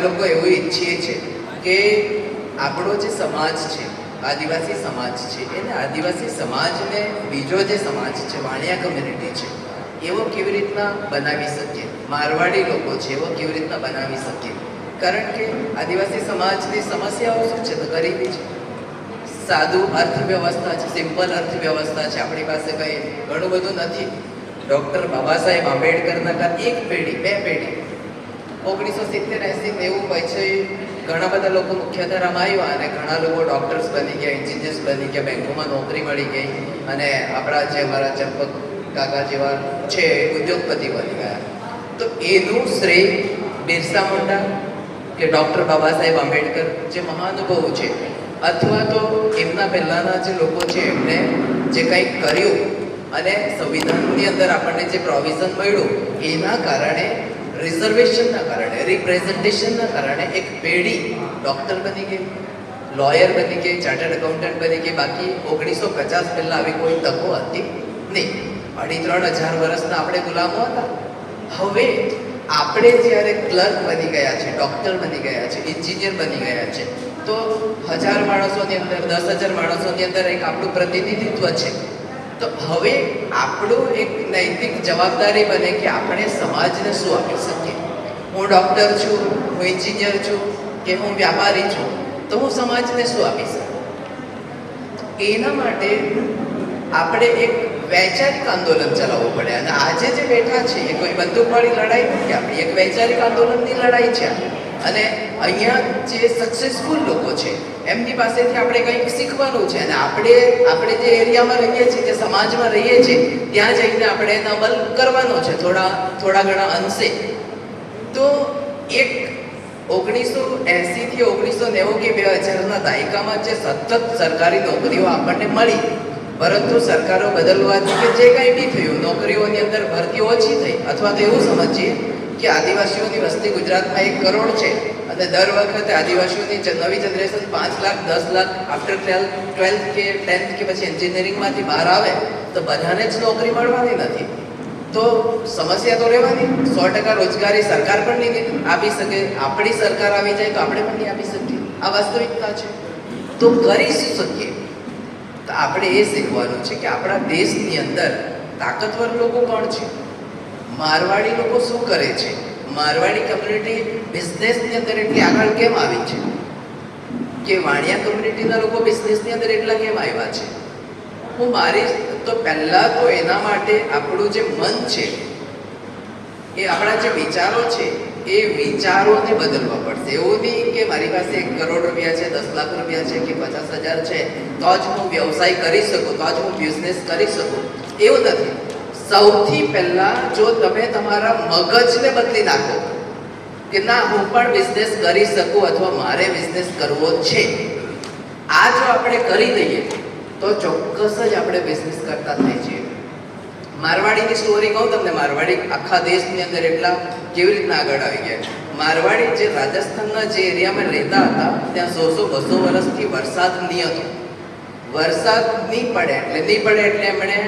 લોકો એવું ઈચ્છીએ છીએ કે આપણો જે સમાજ છે, આદિવાસી સમાજ છે, એને આદિવાસી સમાજને બીજો જે સમાજ છે, વાણિયા કમ્યુનિટી છે, એવો કેવી રીતના બનાવી શકીએ? મારવાડી લોકો છે, એવો કેવી રીતના બનાવી શકીએ? કારણ કે આદિવાસી સમાજની સમસ્યાઓ શું છે? તો ગરીબી છે. સાદું અર્થવ્યવસ્થા છે, સિમ્પલ અર્થવ્યવસ્થા છે, આપણી પાસે કંઈ ઘણું બધું નથી. ડૉક્ટર બાબા સાહેબ આંબેડકરના એક પેઢી, બે પેઢી ઓગણીસો સિત્તેર એવું નેવું પછી ઘણા બધા લોકો મુખ્યધારામાં આવ્યા અને ઘણા લોકો ડૉક્ટર્સ બની ગયા એન્જિનિયર્સ બની ગયા, બેંકોમાં નોકરી મળી ગઈ અને આપણા જે અમારા ચંપક કાકા જેવા છે, ઉદ્યોગપતિ બની ગયા. તો એનું શ્રેય બિરસા મુંડા કે ડૉક્ટર બાબા સાહેબ આંબેડકર જે મહાનુભવો છે, અથવા તો એમના પહેલાંના જે લોકો છે એમણે જે કંઈક કર્યું અને સંવિધાનની અંદર આપણને જે પ્રોવિઝન મળ્યું, એના કારણે રિઝર્વેશનના કારણે રિપ્રેઝન્ટેશનના કારણે એક પેઢી ડૉક્ટર બની ગઈ લોયર બની ગઈ ચાર્ટર્ડ એકાઉન્ટન્ટ બની ગઈ, બાકી ઓગણીસો પચાસ પહેલાં આવી કોઈ તકો હતી નહીં. અઢી ત્રણ હજાર વર્ષના આપણે ગુલામો હતા. હવે આપણે જ્યારે ક્લર્ક બની ગયા છે ડૉક્ટર બની ગયા છે એન્જિનિયર બની ગયા છે તો હજાર માણસોની અંદર, દસ હજાર માણસોની અંદર એક આપણું પ્રતિનિધિત્વ છે. તો હવે આપણું એક નૈતિક જવાબદારી બને કે આપણે સમાજને શું આપી શકીએ હું ડૉક્ટર છું, હું એન્જિનિયર છું કે હું વ્યાપારી છું, તો હું સમાજને શું આપી શકું એના માટે આપણે એક વૈચારિક આંદોલન ચલાવવું પડે અને આજે જે બેઠા છે એ કોઈ બંદૂકવાળી લડાઈ નથી આપણી એક વૈચારિક આંદોલનની લડાઈ છે આ. અને અહીંયા જે સક્સેસફુલ લોકો છે, એમની પાસેથી આપણે કંઈક શીખવાનું છે. અને આપણે આપણે જે એરિયામાં રહીએ છીએ, જે સમાજમાં રહીએ છીએ, ત્યાં જઈને આપણે એનો અમલ કરવાનો છે, થોડા થોડા ઘણા અંશે. તો એક ઓગણીસો એંસીથી ઓગણીસો નેવું કે બે હજારના દાયકામાં જે સતત સરકારી નોકરીઓ આપણને મળી, પરંતુ સરકારો બદલવાથી કે જે કંઈ બી થયું, નોકરીઓની અંદર ભરતી ઓછી થઈ, અથવા તો એવું સમજીએ કે આદિવાસીઓની વસ્તી ગુજરાતમાં એક કરોડ છે અને દર વખતે આદિવાસીઓની નવી જનરેશન પાંચ લાખ, દસ લાખ આફ્ટર ટ્વેલ્થ ટ્વેલ્થ કે ટેન્થ કે પછી એન્જિનિયરિંગમાંથી બહાર આવે, તો બધાને જ નોકરી મળવાની નથી. તો સમસ્યા તો રહેવાની, સો ટકા રોજગારી સરકાર પણ નહીં આપી શકે. આપણી સરકાર આવી જાય તો આપણે પણ નહીં આપી શકીએ. આ વાસ્તવિકતા છે. તો કરી શું શકીએ? તો આપણે એ શીખવાનું છે કે આપણા દેશની અંદર તાકતવર લોકો કોણ છે? મારવાડી લોકો શું કરે છે? મારવાડી કમ્યુનિટી બિઝનેસની અંદર એટલી આગળ કેમ આવી છે? કે વાણિયા કમ્યુનિટીના લોકો બિઝનેસની અંદર એટલા કેમ આવ્યા છે? હું મારી તો પહેલાં તો એના માટે આપણું જે મન છે, એ આપણા જે વિચારો છે, એ વિચારોને બદલવા પડશે. એવું નહીં કે મારી પાસે એક કરોડ રૂપિયા છે, દસ લાખ રૂપિયા છે કે પચાસ હજાર છે, તો જ હું વ્યવસાય કરી શકું, તો જ હું બિઝનેસ કરી શકું. એવું નથી. સૌથી પહેલાં જો તમે તમારા મગજને બદલી નાખો કે ના, હું પણ બિઝનેસ કરી શકું અથવા મારે બિઝનેસ કરવો છે. આ જો આપણે કરી દઈએ, તો ચોક્કસ જ આપણે બિઝનેસ કરતા થઈ છીએ મારવાડીની સ્ટોરી કહું તમને, મારવાડી આખા દેશની અંદર એટલા કેવી રીતના આગળ આવી ગયા મારવાડી જે રાજસ્થાનના જે એરિયામાં રહેતા હતા, ત્યાં સો સો બસો વર્ષથી વરસાદ નહીં હતો. વરસાદ નહીં પડે, એટલે નહીં પડે એટલે એમણે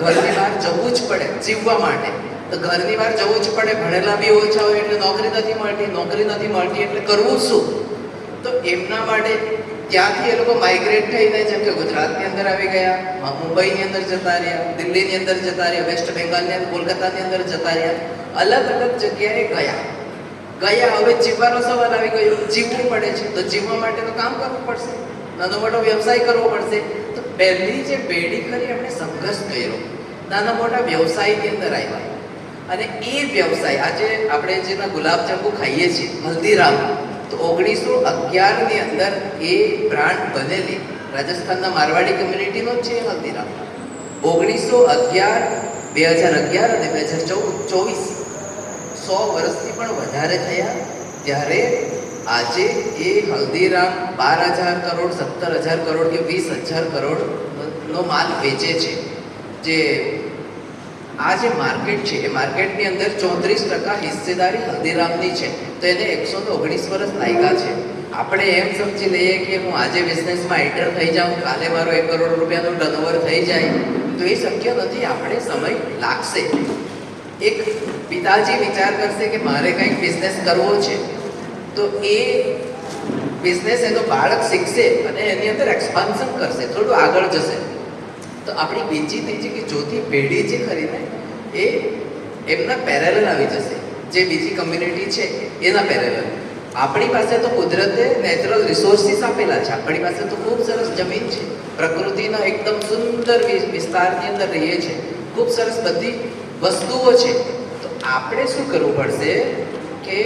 ઘરની બહાર જવું જ પડે, જીવવા માટે. તો ઘરની બહાર જવું જ પડે, ભણેલા બી ઓછા હોય એટલે નોકરી નથી મળતી, નોકરી નથી મળતી એટલે કરવું શું? તો એમના માટે ત્યાંથી એ લોકો માઇગ્રેટ થઈને જેમ કે ગુજરાતની અંદર આવી ગયા મુંબઈની અંદર જતા રહ્યા, દિલ્હીની અંદર જતા રહ્યા, વેસ્ટ બેંગાલની અંદર, કોલકાતાની અંદર જતા રહ્યા. અલગ અલગ જગ્યાએ ગયા. ગયા, હવે જીવવાનો સવાલ આવી ગયો, જીવવું પડે છે. તો જીવવા માટે તો કામ કરવું પડશે. નાનો મોટો વ્યવસાય કરવો પડશે. તો પહેલી જે પેઢી કરી એમણે સંઘર્ષ કર્યો. નાના મોટા વ્યવસાયની અંદર આવ્યા. અને એ વ્યવસાય આજે આપણે જેના ગુલાબજાંબુ ખાઈએ છીએ, હલ્દીરામ, તો ઓગણીસો અગિયારની અંદર એ બ્રાન્ડ બનેલી રાજસ્થાનના મારવાડી કમ્યુનિટીનો છે હલ્દીરામ. ઓગણીસો અગિયાર, બે હજાર અગિયાર અને બે હજાર ચૌદ, ચોવીસ, સો વર્ષથી પણ વધારે થયા. ત્યારે આજે એ હલ્દીરામ બાર હજાર કરોડ, સત્તર હજાર કરોડ કે વીસ હજાર કરોડ નો માલ વેચે છે. જે આ જે માર્કેટ છે, એ માર્કેટની અંદર ચોત્રીસ ટકા હિસ્સેદારી હલ્દીરામની છે. તો એને એકસો ને ઓગણીસ વર્ષ લાયકા છે. આપણે એમ સમજી લઈએ કે હું આજે બિઝનેસમાં એન્ટર થઈ જાઉં, કાલે મારો એક કરોડ રૂપિયાનો ટર્નઓવર થઈ જાય, તો એ શક્ય નથી, આપણે સમય લાગશે. એક પિતાજી વિચાર કરશે કે મારે કંઈક બિઝનેસ કરવો છે. તો એ બિઝનેસ એનો બાળક શીખશે અને એની અંદર એક્સપાન્શન કરશે, થોડું આગળ જશે. તો આપણી બીજી ત્રીજી કે ચોથી પેઢી જે ખરીને એ એમના પેરેલલ આવી જશે. જે બીજી કમ્યુનિટી છે, એના પેરેલલ આપણી પાસે તો કુદરતે નેચરલ રિસોર્સિસ આપેલા છે. આપણી પાસે તો ખૂબ સરસ જમીન છે. પ્રકૃતિના એકદમ સુંદર વિસ્તારની અંદર રહીએ છીએ ખૂબ સરસ બધી વસ્તુઓ છે. તો આપણે શું કરવું પડશે કે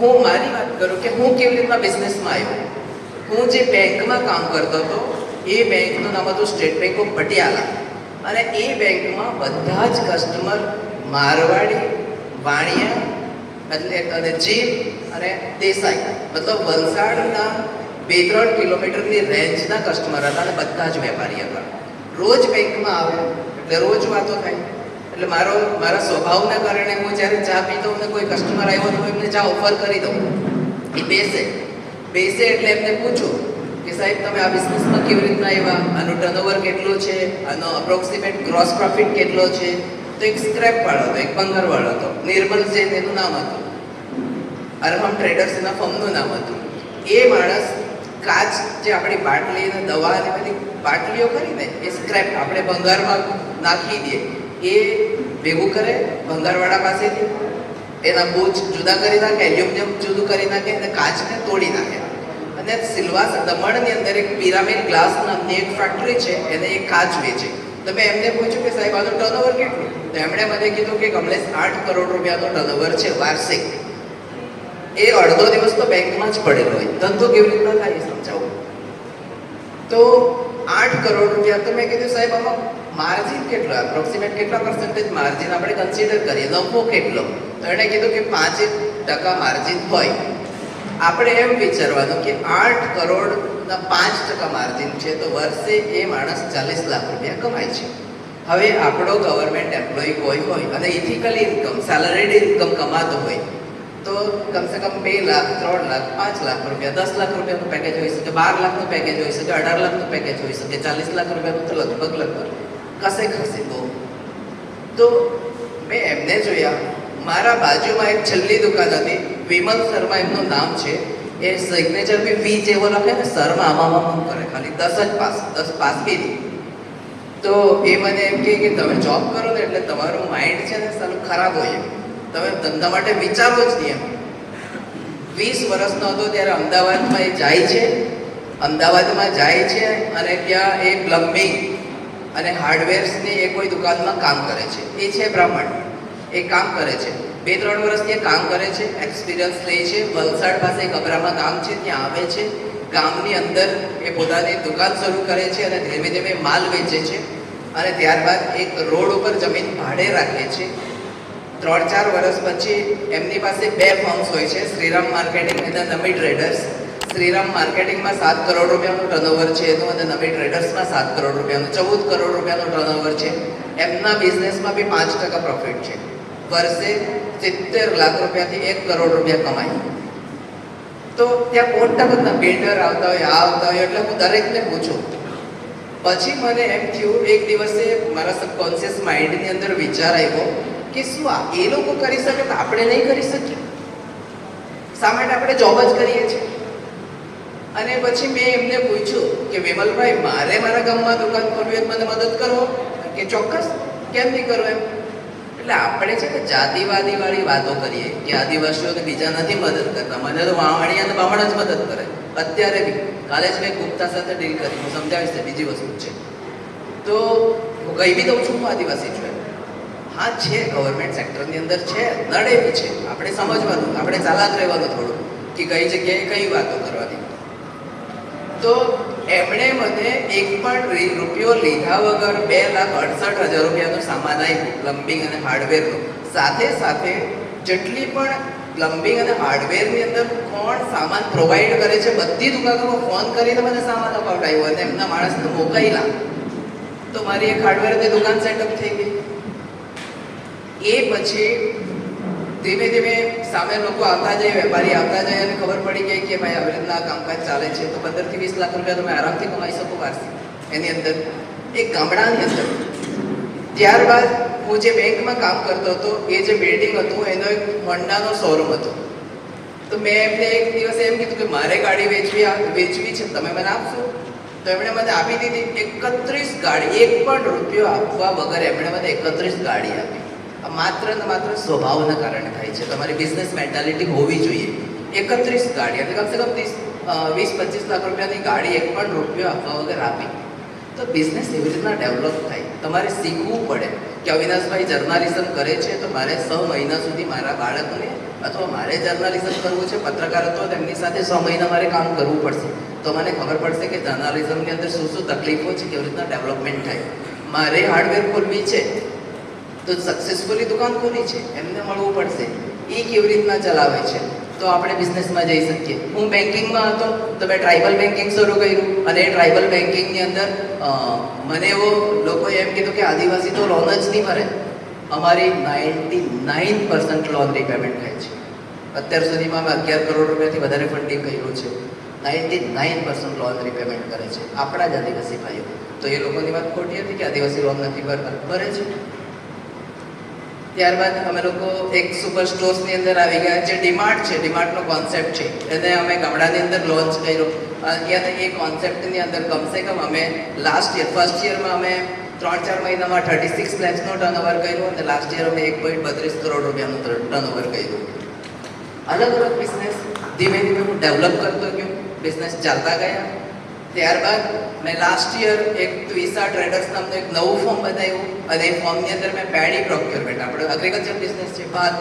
હું મારી વાત કરું કે હું કેવી રીતના બિઝનેસમાં આવ્યો? હું જે બેંકમાં કામ કરતો હતો, એ બેંકનું નામ હતું સ્ટેટ બેંક ઓફ પટિયાલા. અને એ બેંકમાં બધા જ કસ્ટમર મારવાડી, વાણિયા, એટલે અને જીપ અને દેસાઈ. મતલબ વલસાડના બે ત્રણ કિલોમીટરની રેન્જના કસ્ટમર હતા અને બધા જ વેપારી હતા. રોજ બેંકમાં આવે, એટલે રોજ વાતો થાય. એટલે મારો, મારા સ્વભાવના કારણે હું જ્યારે ચા પીતો અને કોઈ કસ્ટમર આવ્યો તો એમને ચા ઓફર કરી દઉં. એ બેસે. બેસે એટલે એમને પૂછું કે સાહેબ, તમે આ બિઝનેસમાં કેવી રીતના આવ્યા? આનું ટર્નઓવર કેટલું છે? આનો અપ્રોક્સિમેટ ગ્રોસ પ્રોફિટ કેટલો છે? તો એક સ્ક્રેપ વાળો હતો, એક બંગર વાળો હતો. નિર્મલ જૈન એનું નામ હતું. અરહમ ટ્રેડર્સ એના ફર્મનું નામ હતું. એ માણસ કાચ જે આપણી બાટલી અને દવા અને બધી બાટલીઓ કરીને એ સ્ક્રેપ આપણે ભંગારમાં નાખી દઈએ એ ભેગું કરે ભંગારવાળા પાસેથી. એના બોજ જુદા કરી નાખે, એલ્યુમિનિયમ જુદું કરી નાખે અને કાચને તોડી નાખે. અને સિલવાસ દમણની અંદર એક પિરામિડ ગ્લાસ નામની એક ફેક્ટરી છે, એને એક કાચ વેચે. તો મેં એમને પૂછ્યું કે સાહેબ, આનું ટર્નઓવર કેટલું? તો એમણે મને કીધું કે કમલેશ, આઠ કરોડ રૂપિયાનો ટર્નઓવર છે વાર્ષિક. એ અડધો દિવસ તો બેંકમાં જ પડેલો હોય. ધંધો કેવી રીતના થાય એ સમજાવું? તો આઠ કરોડ રૂપિયા તો મેં કીધું સાહેબ, આમાં માર્જિન કેટલો? એપ્રોક્સિમેટ કેટલા પર્સન્ટેજ માર્જિન આપણે કન્સિડર કરીએ? નફો કેટલો? તો એણે કીધું કે પાંચ ટકા માર્જિન હોય. આપણે એમ વિચારવાનું કે આઠ કરોડના પાંચ ટકા માર્જિન છે તો વર્ષે એ માણસ ચાલીસ લાખ રૂપિયા કમાય છે. હવે આપણો ગવર્મેન્ટ એમ્પ્લોય કોઈ હોય અને ઇથિકલ ઇન્કમ સેલરીડ ઇન્કમ કમાતો હોય, તો કમસે કમ બે લાખ, ત્રણ લાખ, પાંચ લાખ રૂપિયા, દસ લાખ રૂપિયાનું પેકેજ હોઈ શકે, બાર લાખનું પેકેજ હોઈ શકે, અઢાર લાખનું પેકેજ હોઈ શકે, ચાલીસ લાખ રૂપિયાનું તો લગભગ લગભગ. કશે ખસે બહુ? તો મેં એમને જોયા. મારા બાજુમાં એક છેલ્લી દુકાન હતી, વિમલ શર્મા એમનું નામ છે. એ સિગ્નેચર બી વી જેવો લખે ને શર્મા આમાં આમાં કરે, ખાલી દસ જ પાસ, દસ પાસ બી તો એ મને એમ કહે કે તમે જોબ કરો ને એટલે તમારું માઇન્ડ છે ને સારું ખરાબ હોય તમે ધંધા માટે વિચારો જ નહીં એમ. વીસ વર્ષનો હતો ત્યારે અમદાવાદમાં એ જાય છે. અમદાવાદમાં જાય છે અને ત્યાં એ પ્લમ્બિંગ અને હાર્ડવેર્સની એ કોઈ દુકાનમાં કામ કરે છે. એ છે બ્રાહ્મણ. એ કામ કરે છે. બે ત્રણ વર્ષથી એ કામ કરે છે એક્સપિરિયન્સ લે છે, વલસાડ પાસે ગબરામાં ગામ છે, ત્યાં આવે છે. ગામની અંદર એ પોતાની દુકાન શરૂ કરે છે અને ધીમે ધીમે માલ વેચે છે. અને ત્યારબાદ એક રોડ ઉપર જમીન ભાડે રાખે છે. ત્રણ ચાર વર્ષ પછી એમની પાસે બે ફોર્મ્સ હોય છે, શ્રીરામ માર્કેટિંગ અને નમી ટ્રેડર્સ શ્રીરામ માર્કેટિંગમાં સાત કરોડ રૂપિયાનું ટર્નઓવર છે, એનું અને નવી ટ્રેડર્સમાં સાત કરોડ રૂપિયાનું, ચૌદ કરોડ રૂપિયાનું ટર્નઓવર છે. એમના બિઝનેસમાં બી પાંચ ટકા પ્રોફિટ છે. વર્ષે સિત્તેર લાખ રૂપિયાથી એક કરોડ રૂપિયા કમાય તો ત્યાં મોટા બધા બિલ્ડર આવતા હોય, આ આવતા હોય, એટલે હું દરેકને પૂછું. પછી મને એમ થયું, એક દિવસે મારા સબકોન્શિયસ માઇન્ડની અંદર વિચાર આવ્યો કે શું આ એ લોકો કરી શકે તો આપણે નહીં કરી શકીએ? શા માટે આપણે જોબ જ કરીએ છીએ? અને પછી મેં એમને પૂછ્યું કે વિમલભાઈ મારે મારા ગામમાં દુકાન ખોલવી મને મદદ કરો. કે, ચોક્કસ, કેમ નહીં કરો એમ? એટલે આપણે છે ને જાતિવાદી વાળી વાતો કરીએ કે આદિવાસીઓને બીજા નથી મદદ કરતા. મને તો વાવણી અને બામણ જ મદદ કરે. અત્યારે બી. કાલે જ મેં ગુપ્તા સાથે ડીલ કરી. હું સમજાવીશ તે બીજી વસ્તુ છે. તો હું કહી બી દઉં છું, હું આદિવાસી છું હા, છે ગવર્મેન્ટ સેક્ટરની અંદર છે. નડે બી છે. આપણે સમજવાનું, આપણે ચાલાક રહેવાનું થોડું. કે કઈ જગ્યાએ કઈ વાતો કરવાની. તો એમણે મને એક પણ રૂપિયો લીધા વગર બે લાખ અડસઠ હજાર રૂપિયાનો સામાન આપ્યું, પ્લમ્બિંગ અને હાર્ડવેરનો. સાથે સાથે જેટલી પણ પ્લમ્બિંગ અને હાર્ડવેરની અંદર કોણ સામાન પ્રોવાઈડ કરે છે, બધી દુકાનોમાં ફોન કરીને મને સામાન અપાવડાવ્યો અને એમના માણસને મોકલ્યા. તો મારી એક હાર્ડવેરની દુકાન સેટઅપ થઈ ગઈ. એ પછી ધીમે ધીમે સામે લોકો આવતા જાય, વેપારી આવતા જાય અને ખબર પડી ગઈ કે ભાઈ આવી રીતના કામકાજ ચાલે છે. તો પંદરથી વીસ લાખ રૂપિયા તમે આરામથી કમાઈ શકો વાર્ષિક એની અંદર એક ગામડાની અંદર. ત્યારબાદ હું જે બેંકમાં કામ કરતો હતો, એ જે બિલ્ડિંગ હતું, એનો એક હોન્ડાનો શોરૂમ હતો. તો મેં એમને એક દિવસે એમ કીધું કે મારે ગાડી વેચવી આ- વેચવી છે, તમે મને આપશો? તો એમણે મને આપી દીધી એકત્રીસ ગાડી, એક પણ રૂપિયો આપવા વગર એમણે મને એકત્રીસ ગાડી આપી. માત્ર ને માત્ર સ્વભાવના કારણે થાય છે. તમારી બિઝનેસ મેન્ટાલિટી હોવી જોઈએ. એકત્રીસ ગાડી, એટલે કમસે કમ ત્રીસ વીસ, પચીસ લાખ રૂપિયાની ગાડી એક પણ રૂપિયો આપવા વગર આપી. તો બિઝનેસ એવી રીતના ડેવલપ થાય. તમારે શીખવું પડે કે અવિનાશભાઈ જર્નાલિઝમ કરે છે તો મારે છ મહિના સુધી મારા બાળકને અથવા મારે જર્નાલિઝમ કરવું છે, પત્રકાર પત્રકારત્વ તેમની સાથે છ મહિના મારે કામ કરવું પડશે. તો મને ખબર પડશે કે જર્નાલિઝમની અંદર શું શું તકલીફો છે, કેવી રીતના ડેવલપમેન્ટ થાય. મારે હાર્ડવેર ખોલવી છે તો સક્સેસફુલી દુકાન ખોલી છે, એમને મળવું પડશે. એ કેવી રીતના ચલાવે છે? તો આપણે બિઝનેસમાં જઈ શકીએ. હું બેન્કિંગમાં હતો, તો મેં ટ્રાઇબલ બેન્કિંગ શરૂ કર્યું. અને ટ્રાઇબલ બેન્કિંગની અંદર મને એવો લોકોએ એમ કીધું કે આદિવાસી તો લોન જ નહીં ભરે. અમારી ninety nine percent loan repayment થાય છે. અત્યાર સુધીમાં અમે અગિયાર કરોડ રૂપિયાથી વધારે ફંડિંગ કર્યું છે. Ninety nine percent loan repayment કરે છે. આપણા જ આદિવાસી ભાઈઓ. તો એ લોકોની વાત ખોટી હતી કે આદિવાસી લોન નથી ભરતા ભરે છે? ત્યારબાદ અમે લોકો એક સુપર સ્ટોર્સની અંદર આવી ગયા જે ડીમાર્ટ છે, ડીમાર્ટનો કોન્સેપ્ટ છે. એને અમે ગામડાની અંદર લોન્ચ કર્યો. અત્યારે એ કોન્સેપ્ટની અંદર કમસે કમ અમે લાસ્ટ યર ફર્સ્ટ યરમાં અમે ત્રણ ચાર મહિનામાં થર્ટી સિક્સ લેક્સનો ટર્નઓવર કર્યું અને લાસ્ટ યર અમે એક પોઈન્ટ બત્રીસ કરોડ રૂપિયાનું ટર્નઓવર કર્યું. અલગ અલગ બિઝનેસ ધીમે ધીમે હું ડેવલપ કરતો ગયો. બિઝનેસ ચાલતા ગયા. ત્યારબાદ મેં લાસ્ટ યર એક ટ્વિસા ટ્રેડર્સ નામનું એક નવું ફોર્મ બનાવ્યું. અને એ ફોર્મની અંદર મેં પેડી પ્રોક્યોરમેન્ટ આપણે એગ્રીકલ્ચર બિઝનેસ છે, ભાત,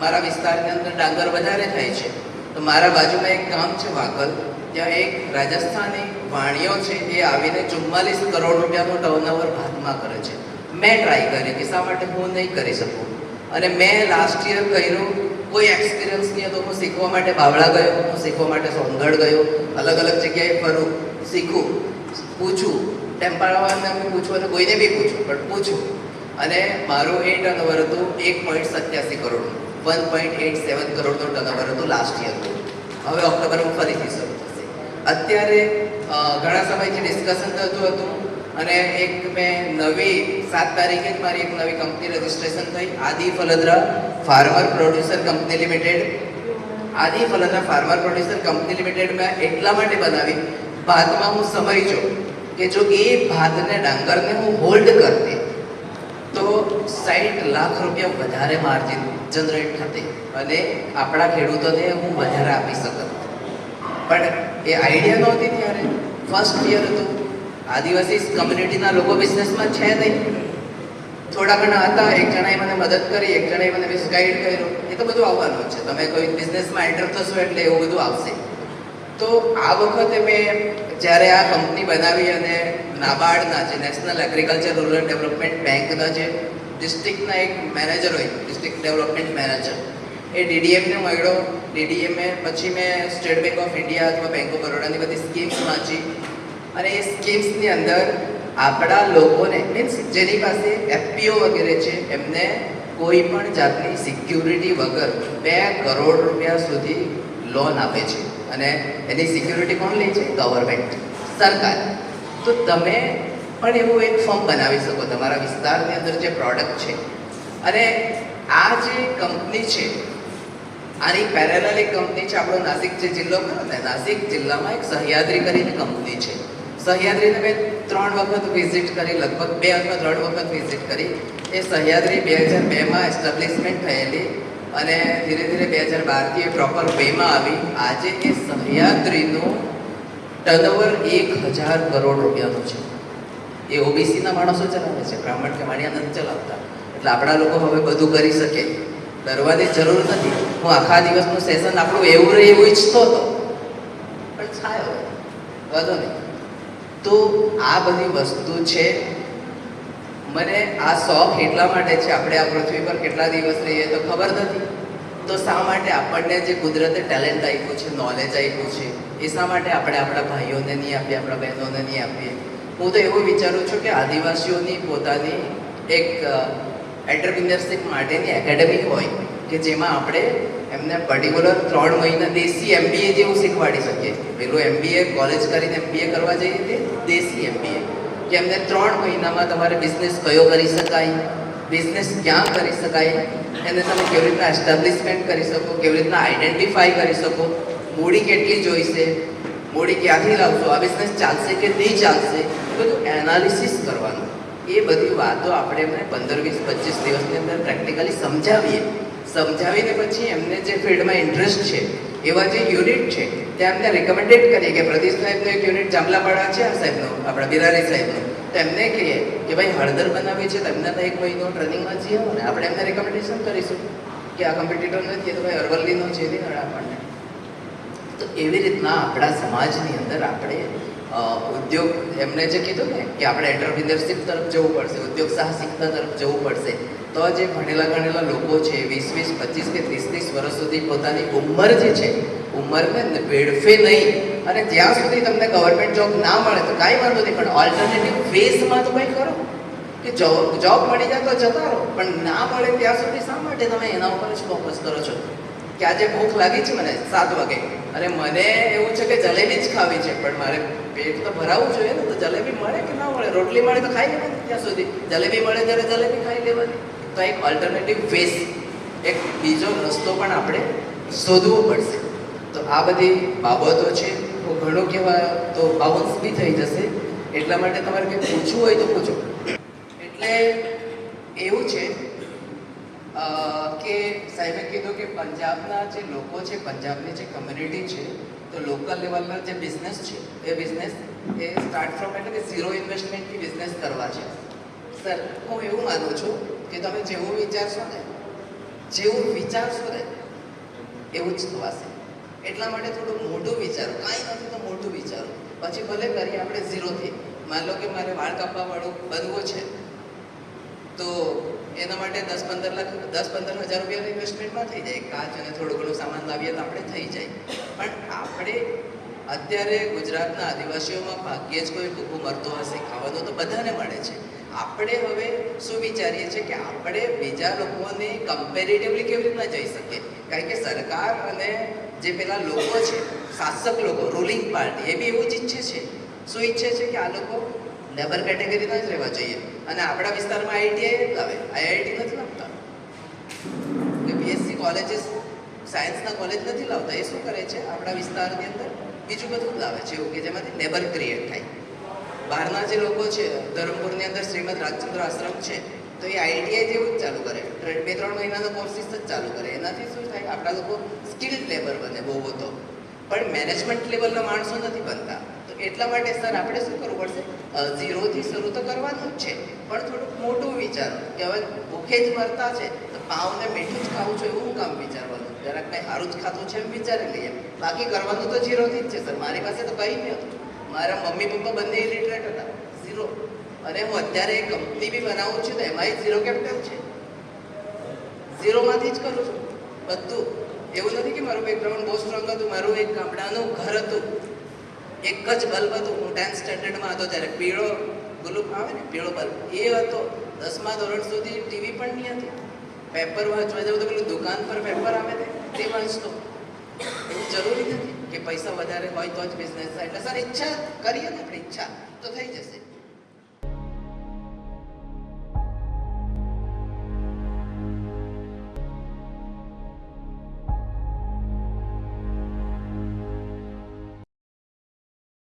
મારા વિસ્તારની અંદર ડાંગર વધારે થાય છે. તો મારા બાજુમાં એક ગામ છે વાકલ ત્યાં એક રાજસ્થાની વાણીઓ છે, એ આવીને ચુમ્માલીસ કરોડ રૂપિયાનું ટર્નઓવર ભાતમાં કરે છે. મેં ટ્રાય કરી કે શા માટે હું નહીં કરી શકું? અને મેં લાસ્ટ યર કર્યું, કોઈ એક્સપિરિયન્સ નહીં હતો હું શીખવા માટે બાવળા ગયો, હું શીખવા માટે સોનગઢ ગયો અલગ અલગ જગ્યાએ ફરું. શીખું, પૂછું. ટેમ્પાળાવાળાને હું પૂછું અને કોઈને બી પૂછું, પણ પૂછું. અને મારું એ ટર્નઓવર હતું એક પોઈન્ટ સત્યાસી કરોડનું. વન પોઈન્ટ એટ સેવન કરોડનું ટર્નઓવર હતું લાસ્ટ યરનું હવે ઓક્ટોબરમાં ફરીથી શરૂ થશે. અત્યારે ઘણા સમયથી ડિસ્કશન થતું હતું અને એક મેં નવી, સાત તારીખે જ મારી એક નવી કંપની રજિસ્ટ્રેશન થઈ, Aadi Phaldara farmer producer company limited Aadi Phaldara farmer producer company limited મેં એટલા માટે બનાવી ભાતમાં હું સમયજો કે જો એ ભાતને ડાંગરને હું હોલ્ડ કરતી તો સાઠ લાખ રૂપિયા વધારે માર્જિન જનરેટ થતી અને આપણા ખેડૂતોને હું વધારે આપી શકત પણ એ આઈડિયા નહોતી ત્યારે. ફર્સ્ટ યર હતું. આદિવાસી કમ્યુનિટીના લોકો બિઝનેસમાં છે નહીં. થોડા ઘણા હતા, એક જણાએ મને મદદ કરી, એક જણાએ મને મિસગાઈડ કર્યું. એ તો બધું આવવાનું છે. તમે કોઈ બિઝનેસમાં એન્ટર થશો એટલે એવું બધું આવશે. તો આ વખતે મેં જ્યારે આ કંપની બનાવી અને નાબાર્ડના જે નેશનલ એગ્રીકલ્ચર રૂરલ ડેવલપમેન્ટ બેંકના જે ડિસ્ટ્રિક્ટના એક મેનેજર હોય ડિસ્ટ્રિક્ટ ડેવલપમેન્ટ મેનેજર એ ડીડીએમને મળ્યો. ડીડીએમે પછી મેં સ્ટેટ બેંક ઓફ ઇન્ડિયા અથવા બેંક ઓફ બરોડાની બધી સ્કીમ્સ વાંચી અને એ સ્કીમ્સની અંદર આપણા લોકોને મીન્સ જેની પાસે એફપીઓ વગેરે છે, એમને કોઈ પણ જાતની સિક્યુરિટી વગર બે કરોડ રૂપિયા સુધી લોન આપે છે. અને એની સિક્યુરિટી કોણ લે છે? ગવર્મેન્ટ સરકાર. તો તમે પણ એવું એક ફોર્મ બનાવી શકો. તમારા વિસ્તારની અંદર જે પ્રોડક્ટ છે. અને આ જે કંપની છે, આની પેરેલલ એક કંપની છે, આપણો નાસિક જે જિલ્લો ખરો ને, નાસિક જિલ્લામાં એક સહ્યાદ્રી કરીને કંપની છે. સહ્યાદ્રીને મેં ત્રણ વખત વિઝિટ કરી, લગભગ બે અથવા ત્રણ વખત વિઝિટ કરી. એ સહ્યાદ્રી બે હજાર બેમાં એસ્ટાબ્લિશમેન્ટ થયેલી. અને ધીરે ધીરે બે હજાર બારથી એ પ્રોપર વેમાં આવી. આજે એ સહ્યાદ્રીનું ટર્નઓવર એક હજાર કરોડ રૂપિયાનું છે. એ ઓબીસીના માણસો ચલાવે છે, બ્રાહ્મણ કે માણિયા નથી ચલાવતા. એટલે આપણા લોકો હવે બધું કરી શકે. ડરવાની જરૂર નથી. હું આખા દિવસનું સેશન આપણું એવું રહે એવું ઈચ્છતો હતો પણ હવે. વાંધો નહીં. તો આ બધી વસ્તુ છે મને આ શોખ એટલા માટે છે, આપણે આ પૃથ્વી પર કેટલા દિવસ રહીએ તો ખબર નથી. તો શા માટે આપણને જે કુદરતે ટેલેન્ટ આપ્યું છે નોલેજ આપ્યું છે, એ શા માટે આપણે આપણા ભાઈઓને નહીં આપીએ, આપણા બહેનોને નહીં આપીએ? હું તો એવું વિચારું છું કે આદિવાસીઓની પોતાની એક એન્ટરપ્રિન્યરશિપ માટેની એકેડેમી હોય કે જેમાં આપણે એમને પર્ટિક્યુલર ત્રણ મહિના દેશી એમબીએ જેવું શીખવાડી શકીએ. પેલું એમબીએ કોલેજ કરીને એમબીએ કરવા જઈએ તે દેશી એમબીએ કે એમને ત્રણ મહિનામાં તમારે બિઝનેસ કયો કરી શકાય બિઝનેસ ક્યાં કરી શકાય, એને તમે કેવી રીતના એસ્ટાબ્લિશમેન્ટ કરી શકો, કેવી રીતના આઈડેન્ટિફાઈ કરી શકો, મૂડી કેટલી જોઈશે, મૂડી ક્યાંથી લાવશો, આ બિઝનેસ ચાલશે કે નહીં ચાલશે બધું એનાલિસિસ કરવાનું. એ બધી વાતો આપણે એમને પંદર, વીસ, પચીસ દિવસની અંદર પ્રેક્ટિકલી સમજાવીએ. સમજાવીને પછી એમને જે ફિલ્ડમાં ઇન્ટરેસ્ટ છે એવા જે યુનિટ છે ત્યાં એમને રેકમેન્ડેડ કરીએ કે પ્રદીપ સાહેબનો એક યુનિટ જામલાપાડા છે આ સાહેબનો, આપણા બિરારી સાહેબનો. તો એમને કહીએ કે ભાઈ હળદર બનાવી છે, તો એમના તો એક મહિનો ટ્રેનિંગમાં જઈએ ને આપણે એમને રેકમેન્ડેશન કરીશું કે આ કોમ્પિટિટર નથી તો ભાઈ અરવલ્લીનો છે નહીં આપણને. તો એવી રીતના આપણા સમાજની અંદર આપણે ઉદ્યોગ એમને જે કીધું ને કે આપણે એન્ટરપ્રિનરશિપ તરફ જવું પડશે, ઉદ્યોગ સાહસિકતા તરફ જવું પડશે, તો જે ભણેલા ગણેલા લોકો છે વીસ વીસ પચીસ કે ત્રીસ ત્રીસ વર્ષ સુધી પોતાની ઉંમર જે છે, ઉંમરને વેડફે નહીં. અને ત્યાં સુધી તમને ગવર્મેન્ટ જોબ ના મળે તો કાંઈ વાંધો નહીં, પણ ઓલ્ટરનેટિવ ફેઝમાં તો કંઈ કરો. કે જોબ જોબ મળી જાય તો જતા રહો, પણ ના મળે ત્યાં સુધી શા માટે તમે એના ઉપર જ ફોકસ કરો છો? કે આજે ભૂખ લાગી છે મને સાત વાગે. અને મને એવું છે કે જલેબી જ ખાવી છે, પણ મારે પેટ તો ભરાવવું જોઈએ ને, તો જલેબી મળે કે ના મળે? રોટલી મળે તો ખાઈ લેવાની ત્યાં સુધી. જલેબી મળે ત્યારે જલેબી ખાઈ લેવાની. તો એક ઓલ્ટરનેટિવ ફેસ એક બીજો રસ્તો પણ આપણે શોધવો પડશે. તો આ બધી બાબતો છે. તો ઘણું કહેવાય, તો બાઉન્સ બી થઈ જશે. એટલા માટે તમારે કંઈ પૂછવું હોય તો પૂછો. એટલે એવું છે કે સાહેબે કીધું કે પંજાબના જે લોકો છે, પંજાબની જે કમ્યુનિટી છે, તો લોકલ લેવલના જે બિઝનેસ છે, એ બિઝનેસ એ સ્ટાર્ટ ફ્રોમ એટલે કે ઝીરો ઇન્વેસ્ટમેન્ટથી બિઝનેસ કરવા છે. સર હું એવું માનું છું કે તમે જેવું વિચારશો ને, જેવું વિચારશો ને, એવું જ થવાશે. એટલા માટે થોડું મોટું વિચારો. કાંઈ નથી તો મોટું વિચારો. પછી ભલે કરીએ આપણે ઝીરોથી માન લો કે મારે વાળ કાપવાવાળું બનવું છે, તો એના માટે દસ પંદર લાખ, દસ પંદર હજાર રૂપિયાનું ઇન્વેસ્ટમેન્ટમાં થઈ જાય. કાચ અને થોડું ઘણું સામાન લાવીએ તો આપણે થઈ જાય. પણ આપણે અત્યારે ગુજરાતના આદિવાસીઓમાં ભાગ્યે જ કોઈ ભૂખું મરતો હશે, ખાવાનું તો બધાને મળે છે. આપણે હવે શું વિચારીએ છીએ કે આપણે બીજા લોકોને કમ્પેરેટિવલી કેવી રીતના જઈ શકીએ? કારણ કે સરકાર અને જે પેલા લોકો છે, શાસક લોકો રૂલિંગ પાર્ટી એ બી એવું જ ઈચ્છે છે. શું ઈચ્છે છે કે આ લોકો લેબર કેટેગરીના જ રહેવા જોઈએ? અને આપણા વિસ્તારમાં આઈટીઆઈ લાવે. આઈઆઈટી નથી લાવતા. એટલે બીએસસી કોલેજીસ સાયન્સના કોલેજ નથી લાવતા. એ શું કરે છે? આપણા વિસ્તારની અંદર બીજું બધું લાવે છે, એવું કે જેમાંથી લેબર ક્રિએટ થાય. બહારના જે લોકો છે, ધરમપુરની અંદર શ્રીમદ રાજચંદ્ર આશ્રમ છે, તો એ આઈટીઆઈ જેવું જ ચાલુ કરે. બે, ત્રણ મહિનાનો કોર્સિસ જ ચાલુ કરે. એનાથી શું થાય? આપણા લોકો સ્કિલ્ડ લેબર બને બહુ બધો. પણ મેનેજમેન્ટ લેવલના માણસો નથી બનતા. એટલા માટે સર, આપણે શું કરવું પડશે? ઝીરોથી શરૂ તો કરવાનું જ છે, પણ થોડુંક મોટું વિચાર. કે હવે ભૂખે જ મરતા છે, તો પાવને મીઠું જ ખાવું છે એવું કામ વિચારવાનું. જરાક કંઈ સારું જ ખાતું છે એમ વિચારી લઈએ. બાકી કરવાનું તો ઝીરોથી જ છે, સર. મારી પાસે તો કંઈ નહીં હતું મારા મમ્મી પપ્પા બંને ઇલિટરેટ હતા. ઝીરો. અને હું અત્યારે એક કંપની બી બનાવું છું, તો એમાંય ઝીરો કેપિટલ છે. ઝીરોમાંથી જ કરું છું. બધું. એવું નથી કે મારું બેકગ્રાઉન્ડ બહુ સ્ટ્રોંગ હતું, મારું એક ગામડાનું ઘર હતું. એક જ બલ્બ હતો, હું ટેન્થ સ્ટેન્ડર્ડમાં હતો ત્યારે પીળો ગુલુપ આવે ને, પીળો બલ્બ, એ હતો. દસમા ધોરણ સુધી ટીવી પણ નહીં હતી. પેપર વાંચવા જવું તો પેલું દુકાન પર પેપર આવે ને, તે વાંચતો. એવું જરૂરી નથી કે પૈસા વધારે હોય તો જ બિઝનેસ થાય. એટલે સર, ઈચ્છા કરીએ ને આપણે, ઈચ્છા તો થઈ જશે.